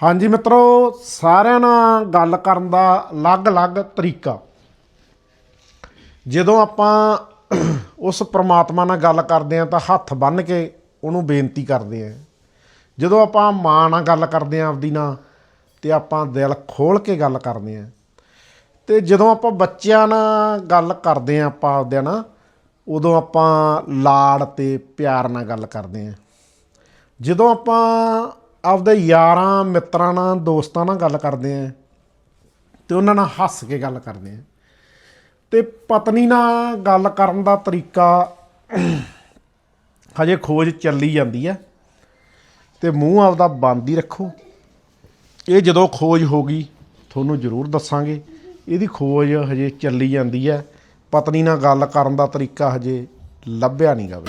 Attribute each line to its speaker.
Speaker 1: ਹਾਂਜੀ ਮਿੱਤਰੋ, ਸਾਰਿਆਂ ਨਾਲ ਗੱਲ ਕਰਨ ਦਾ ਅਲੱਗ-ਅਲੱਗ ਤਰੀਕਾ। ਜਦੋਂ ਆਪਾਂ ਉਸ ਪ੍ਰਮਾਤਮਾ ਨਾਲ ਗੱਲ ਕਰਦੇ ਆ ਤਾਂ ਹੱਥ ਬੰਨ੍ਹ ਕੇ ਉਹਨੂੰ ਬੇਨਤੀ ਕਰਦੇ ਆ ਜਦੋਂ ਆਪਾਂ ਮਾਂ ਨਾਲ ਗੱਲ ਕਰਦੇ ਆ ਆਪਦੀ ਨਾਲ, ਤੇ ਆਪਾਂ ਦਿਲ ਖੋਲ ਕੇ ਗੱਲ ਕਰਦੇ ਆ ਤੇ ਜਦੋਂ ਆਪਾਂ ਬੱਚਿਆਂ ਨਾਲ ਗੱਲ ਕਰਦੇ ਆ ਆਪਾਂ ਆਪਦਿਆਂ ਨਾਲ, ਉਦੋਂ ਆਪਾਂ ਲਾੜ ਤੇ ਪਿਆਰ ਨਾਲ ਗੱਲ ਕਰਦੇ ਆ ਜਦੋਂ ਆਪਾਂ ਆਪਦੇ ਯਾਰਾਂ, ਮਿੱਤਰਾਂ ਨਾਲ, ਦੋਸਤਾਂ ਨਾਲ ਗੱਲ ਕਰਦੇ ਆ ਤੇ ਉਹਨਾਂ ਨਾਲ ਹੱਸ ਕੇ ਗੱਲ ਕਰਦੇ ਆ। ਤੇ ਪਤਨੀ ਨਾਲ ਗੱਲ ਕਰਨ ਦਾ ਤਰੀਕਾ ਹਜੇ ਖੋਜ ਚੱਲੀ ਜਾਂਦੀ ਹੈ ਤੇ ਮੂੰਹ ਆਪਦਾ ਬੰਦ ਹੀ ਰੱਖੋ। ਇਹ ਜਦੋਂ ਖੋਜ ਹੋ ਗਈ, ਤੁਹਾਨੂੰ ਜ਼ਰੂਰ ਦੱਸਾਂਗੇ। ਇਹਦੀ ਖੋਜ ਹਜੇ ਚੱਲੀ ਜਾਂਦੀ ਹੈ ਪਤਨੀ ਨਾਲ ਗੱਲ ਕਰਨ ਦਾ ਤਰੀਕਾ ਹਜੇ ਲੱਭਿਆ ਨਹੀਂ ਗਾ।